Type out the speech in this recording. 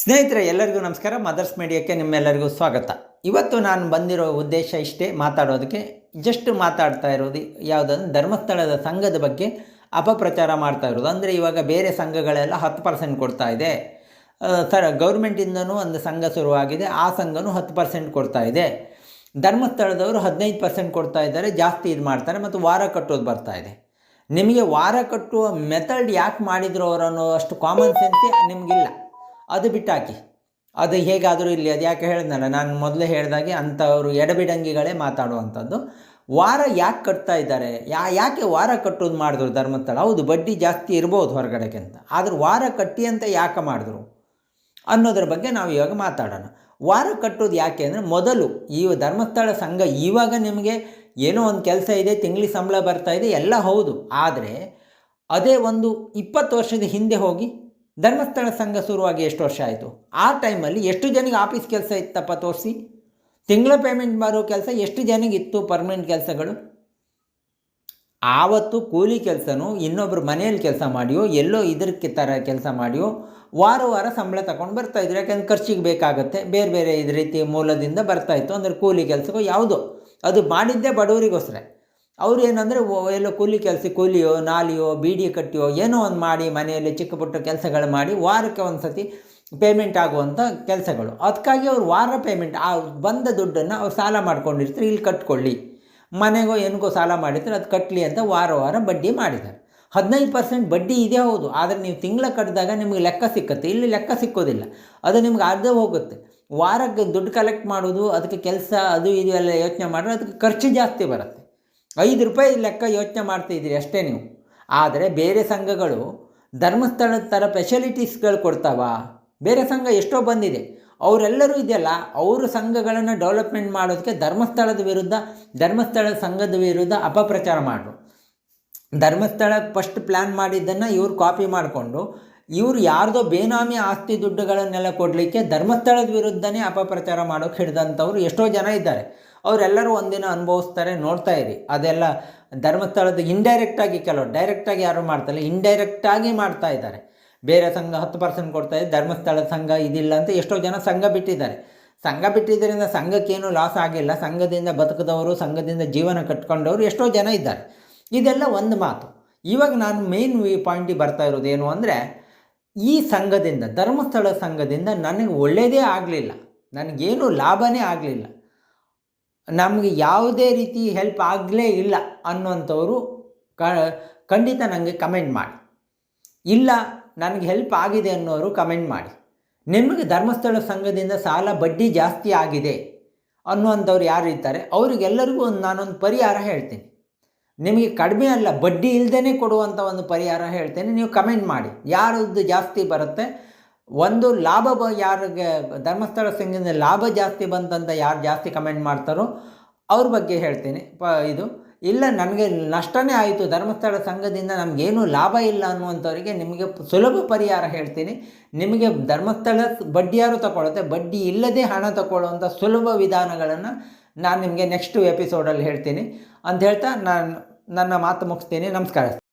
ಸ್ನೇಹಿತರೆ, ಎಲ್ಲರಿಗೂ ನಮಸ್ಕಾರ. ಮದರ್ಸ್ ಮೀಡಿಯಾಕ್ಕೆ ನಿಮ್ಮೆಲ್ಲರಿಗೂ ಸ್ವಾಗತ. ಇವತ್ತು ನಾನು ಬಂದಿರೋ ಉದ್ದೇಶ ಇಷ್ಟೇ ಮಾತಾಡೋದಕ್ಕೆ. ಜಸ್ಟ್ ಮಾತಾಡ್ತಾ ಇರೋದು ಯಾವುದಂದ್ರೆ ಧರ್ಮಸ್ಥಳದ ಸಂಘದ ಬಗ್ಗೆ ಅಪಪ್ರಚಾರ ಮಾಡ್ತಾ ಇರೋದು. ಅಂದರೆ ಇವಾಗ ಬೇರೆ ಸಂಘಗಳೆಲ್ಲ ಹತ್ತು ಪರ್ಸೆಂಟ್ ಕೊಡ್ತಾ ಇದೆ. ಸರ್, ಗೌರ್ಮೆಂಟಿಂದನೂ ಒಂದು ಸಂಘ ಶುರುವಾಗಿದೆ. ಆ ಸಂಘನೂ ಹತ್ತು ಪರ್ಸೆಂಟ್ ಕೊಡ್ತಾ ಇದೆ. ಧರ್ಮಸ್ಥಳದವರು ಹದಿನೈದು ಪರ್ಸೆಂಟ್ ಕೊಡ್ತಾ ಇದ್ದಾರೆ. ಜಾಸ್ತಿ ಇದು ಮಾಡ್ತಾರೆ ಮತ್ತು ವಾರ ಕಟ್ಟೋದು ಬರ್ತಾ ಇದೆ. ನಿಮಗೆ ವಾರ ಕಟ್ಟುವ ಮೆಥಡ್ ಯಾಕೆ ಮಾಡಿದ್ರು ಅವರು ಅನ್ನೋ ಅಷ್ಟು ಕಾಮನ್ ಸೆನ್ಸೇ ನಿಮಗಿಲ್ಲ. ಅದು ಬಿಟ್ಟಾಕಿ. ಅದು ಹೇಗಾದರೂ ಇಲ್ಲಿ ಅದು ಯಾಕೆ ಹೇಳಿದ್ನಲ್ಲ, ನಾನು ಮೊದಲೇ ಹೇಳಿದಾಗೆ ಅಂಥವರು ಎಡಬಿಡಂಗಿಗಳೇ ಮಾತಾಡುವಂಥದ್ದು. ವಾರ ಯಾಕೆ ಕಟ್ತಾ ಇದ್ದಾರೆ? ಯಾ, ಯಾಕೆ ವಾರ ಕಟ್ಟೋದು ಮಾಡಿದ್ರು ಧರ್ಮಸ್ಥಳ? ಹೌದು, ಬಡ್ಡಿ ಜಾಸ್ತಿ ಇರ್ಬೋದು ಹೊರಗಡೆಗಿಂತ. ಆದ್ರೆ ವಾರ ಕಟ್ಟಿ ಅಂತ ಯಾಕೆ ಮಾಡಿದ್ರು? ಅನ್ನೋದ್ರ ಬಗ್ಗೆ ನಾವು ಇವಾಗ ಮಾತಾಡೋಣ. ವಾರ ಕಟ್ಟೋದು ಯಾಕೆ ಅಂದರೆ ಮೊದಲು ಈ ಧರ್ಮಸ್ಥಳ ಸಂಘ ಇವಾಗ ನಿಮಗೆ ಏನೋ ಒಂದು ಕೆಲಸ ಇದೆ, ತಿಂಗ್ಳಿಗೆ ಸಂಬಳ ಬರ್ತಾ ಇದೆ, ಎಲ್ಲ ಹೌದು. ಆದರೆ ಅದೇ ಒಂದು ಇಪ್ಪತ್ತು ವರ್ಷದ ಹಿಂದೆ ಹೋಗಿ ಧರ್ಮಸ್ಥಳ ಸಂಘ ಶುರುವಾಗಿ ಎಷ್ಟು ವರ್ಷ ಆಯಿತು? ಆ ಟೈಮಲ್ಲಿ ಎಷ್ಟು ಜನಿಗೆ ಆಫೀಸ್ ಕೆಲಸ ಇತ್ತಪ್ಪ ತೋರಿಸಿ? ತಿಂಗಳ ಪೇಮೆಂಟ್ ಬರೋ ಕೆಲಸ ಎಷ್ಟು ಜನಿಗೆ ಇತ್ತು ಪರ್ಮನೆಂಟ್ ಕೆಲಸಗಳು? ಆವತ್ತು ಕೂಲಿ ಕೆಲಸನೂ ಇನ್ನೊಬ್ಬರು ಮನೆಯಲ್ಲಿ ಕೆಲಸ ಮಾಡಿಯೋ, ಎಲ್ಲೋ ಇದಕ್ಕೆ ಥರ ಕೆಲಸ ಮಾಡಿಯೋ, ವಾರ ವಾರ ಸಂಬಳ ತಗೊಂಡು ಬರ್ತಾಯಿದ್ರು ಯಾಕಂದ್ರೆ ಖರ್ಚಿಗೆ ಬೇಕಾಗುತ್ತೆ. ಬೇರೆ ಬೇರೆ ಇದು ರೀತಿ ಮೂಲದಿಂದ ಬರ್ತಾಯಿತ್ತು ಅಂದರೆ ಕೂಲಿ ಕೆಲಸಕ್ಕೋ ಯಾವುದೋ. ಅದು ಮಾಡಿದ್ದೇ ಬಡವರಿಗೋಸ್ಕರ. ಅವ್ರು ಏನಂದರೆ ಎಲ್ಲೋ ಕೂಲಿ ಕೆಲಸ ಕೂಲಿಯೋ, ನಾಲಿಯೋ, ಬೀಡಿ ಕಟ್ಟಿಯೋ, ಏನೋ ಒಂದು ಮಾಡಿ ಮನೆಯಲ್ಲಿ ಚಿಕ್ಕ ಪುಟ್ಟ ಕೆಲಸಗಳು ಮಾಡಿ ವಾರಕ್ಕೆ ಒಂದು ಸತಿ ಪೇಮೆಂಟ್ ಆಗುವಂಥ ಕೆಲಸಗಳು. ಅದಕ್ಕಾಗಿ ಅವ್ರು ವಾರ ಪೇಮೆಂಟ್ ಆ ಬಂದ ದುಡ್ಡನ್ನು ಅವ್ರು ಸಾಲ ಮಾಡ್ಕೊಂಡಿರ್ತಾರೆ, ಇಲ್ಲಿ ಕಟ್ಕೊಳ್ಳಿ. ಮನೆಗೋ ಏನಕ್ಕೋ ಸಾಲ ಮಾಡಿದ್ರೆ ಅದು ಕಟ್ಟಲಿ ಅಂತ ವಾರ ವಾರ ಬಡ್ಡಿ ಮಾಡಿದ್ದಾರೆ. ಹದಿನೈದು ಪರ್ಸೆಂಟ್ ಬಡ್ಡಿ ಇದೆ ಹೌದು, ಆದರೆ ನೀವು ತಿಂಗಳ ಕಟ್ಟಿದಾಗ ನಿಮಗೆ ಲೆಕ್ಕ ಸಿಕ್ಕತ್ತೆ. ಇಲ್ಲಿ ಲೆಕ್ಕ ಸಿಕ್ಕೋದಿಲ್ಲ. ಅದು ನಿಮ್ಗೆ ಅರ್ಧ ಹೋಗುತ್ತೆ. ವಾರಕ್ಕೆ ದುಡ್ಡು ಕಲೆಕ್ಟ್ ಮಾಡೋದು, ಅದಕ್ಕೆ ಕೆಲಸ, ಅದು ಇದು ಎಲ್ಲ ಯೋಚನೆ ಮಾಡಿದ್ರೆ ಅದಕ್ಕೆ ಖರ್ಚು ಜಾಸ್ತಿ ಬರುತ್ತೆ. ಐದು ರೂಪಾಯಿ ಲೆಕ್ಕ ಯೋಚನೆ ಮಾಡ್ತಾಯಿದ್ದೀರಿ ಅಷ್ಟೇ ನೀವು. ಆದರೆ ಬೇರೆ ಸಂಘಗಳು ಧರ್ಮಸ್ಥಳದ ಥರ ಫೆಸಿಲಿಟೀಸ್ಗಳು ಕೊಡ್ತಾವ. ಬೇರೆ ಸಂಘ ಎಷ್ಟೋ ಬಂದಿದೆ. ಅವರೆಲ್ಲರೂ ಇದೆಯಲ್ಲ, ಅವರು ಸಂಘಗಳನ್ನು ಡೆವಲಪ್ಮೆಂಟ್ ಮಾಡೋದಕ್ಕೆ ಧರ್ಮಸ್ಥಳದ ವಿರುದ್ಧ ಧರ್ಮಸ್ಥಳ ಸಂಘದ ವಿರುದ್ಧ ಅಪಪ್ರಚಾರ ಮಾಡು ಧರ್ಮಸ್ಥಳ ಫಸ್ಟ್ ಪ್ಲ್ಯಾನ್ ಮಾಡಿದ್ದನ್ನು ಇವರು ಕಾಪಿ ಮಾಡಿಕೊಂಡು ಇವ್ರು ಯಾರ್ದೋ ಬೇನಾಮಿ ಆಸ್ತಿ ದುಡ್ಡುಗಳನ್ನೆಲ್ಲ ಕೊಡಲಿಕ್ಕೆ ಧರ್ಮಸ್ಥಳದ ವಿರುದ್ಧನೇ ಅಪಪ್ರಚಾರ ಮಾಡೋಕೆ ಹಿಡಿದಂಥವ್ರು ಎಷ್ಟೋ ಜನ ಇದ್ದಾರೆ. ಅವರೆಲ್ಲರೂ ಒಂದಿನ ಅನುಭವಿಸ್ತಾರೆ, ನೋಡ್ತಾ ಇರಿ. ಅದೆಲ್ಲ ಧರ್ಮಸ್ಥಳದ ಇಂಡೈರೆಕ್ಟಾಗಿ ಕೆಲವರು ಡೈರೆಕ್ಟಾಗಿ ಯಾರು ಮಾಡ್ತಾರೆ ಇಂಡೈರೆಕ್ಟಾಗಿ ಮಾಡ್ತಾ ಇದ್ದಾರೆ. ಬೇರೆ ಸಂಘ ಹತ್ತು ಪರ್ಸೆಂಟ್ ಕೊಡ್ತಾ ಇದೆ, ಧರ್ಮಸ್ಥಳದ ಸಂಘ ಇದಿಲ್ಲ ಅಂತ ಎಷ್ಟೋ ಜನ ಸಂಘ ಬಿಟ್ಟಿದ್ದಾರೆ. ಸಂಘ ಬಿಟ್ಟಿದ್ದರಿಂದ ಸಂಘಕ್ಕೇನು ಲಾಸ್ ಆಗಿಲ್ಲ. ಸಂಘದಿಂದ ಬದುಕದವರು, ಸಂಘದಿಂದ ಜೀವನ ಕಟ್ಕೊಂಡವರು ಎಷ್ಟೋ ಜನ ಇದ್ದಾರೆ. ಇದೆಲ್ಲ ಒಂದು ಮಾತು. ಇವಾಗ ನಾನು ಮೇನ್ ಪಾಯಿಂಟಿಗೆ ಬರ್ತಾ ಇರೋದು ಏನು ಅಂದರೆ ಈ ಸಂಘದಿಂದ, ಧರ್ಮಸ್ಥಳ ಸಂಘದಿಂದ ನನಗೆ ಒಳ್ಳೆಯದೇ ಆಗಲಿಲ್ಲ. ನನಗೇನು ಲಾಭನೇ ಆಗಲಿಲ್ಲ. ನಮಗೆ ಯಾವುದೇ ರೀತಿ ಹೆಲ್ಪ್ ಆಗಲೇ ಇಲ್ಲ ಅನ್ನುವಂಥವರು ಕ, ಖಂಡಿತ ನನಗೆ ಕಮೆಂಟ್ ಮಾಡಿ. ಇಲ್ಲ, ನನಗೆ ಹೆಲ್ಪ್ ಆಗಿದೆ ಅನ್ನೋರು ಕಮೆಂಟ್ ಮಾಡಿ. ನಿಮಗೆ ಧರ್ಮಸ್ಥಳ ಸಂಘದಿಂದ ಸಾಲ ಬಡ್ಡಿ ಜಾಸ್ತಿ ಆಗಿದೆ ಅನ್ನುವಂಥವ್ರು ಯಾರು ಇರ್ತಾರೆ ಅವರಿಗೆಲ್ಲರಿಗೂ ಒಂದು ನಾನೊಂದು ಪರಿಹಾರ ಹೇಳ್ತೀನಿ. ನಿಮಗೆ ಕಡಿಮೆ ಅಲ್ಲ, ಬಡ್ಡಿ ಇಲ್ಲದೇ ಕೊಡುವಂಥ ಒಂದು ಪರಿಹಾರ ಹೇಳ್ತೇನೆ, ನೀವು ಕಮೆಂಟ್ ಮಾಡಿ. ಯಾರದ್ದು ಜಾಸ್ತಿ ಬರುತ್ತೆ? ಒಂದು ಲಾಭ ಬ, ಯಾರಿಗೆ, ಧರ್ಮಸ್ಥಳ ಸಂಘದಿಂದ ಲಾಭ ಜಾಸ್ತಿ ಬಂತಂತ ಯಾರು ಜಾಸ್ತಿ ಕಮೆಂಟ್ ಮಾಡ್ತಾರೋ, ಅವ್ರ ಬಗ್ಗೆ ಹೇಳ್ತೀನಿ. ಪ, ಇದು, ಇಲ್ಲ ನನಗೆ ನಷ್ಟನೇ ಆಯಿತು, ಧರ್ಮಸ್ಥಳ ಸಂಘದಿಂದ ನಮಗೇನು ಲಾಭ ಇಲ್ಲ ಅನ್ನುವಂಥವರಿಗೆ ನಿಮಗೆ ಸುಲಭ ಪರಿಹಾರ ಹೇಳ್ತೀನಿ. ನಿಮಗೆ ಧರ್ಮಸ್ಥಳ ಬಡ್ಡಿಯಾರು ತಗೊಳ್ಳುತ್ತೆ ಬಡ್ಡಿ ಇಲ್ಲದೆ ಹಣ ತಗೊಳ್ಳುವಂಥ ಸುಲಭ ವಿಧಾನಗಳನ್ನು ನಾನು ನಿಮಗೆ ನೆಕ್ಸ್ಟ್ ಎಪಿಸೋಡಲ್ಲಿ ಹೇಳ್ತೀನಿ. ಅಂತ ಹೇಳ್ತಾ ನಾನು ನನ್ನ ಮಾತು ಮುಗಿಸ್ತೇನೆ. ನಮಸ್ಕಾರ.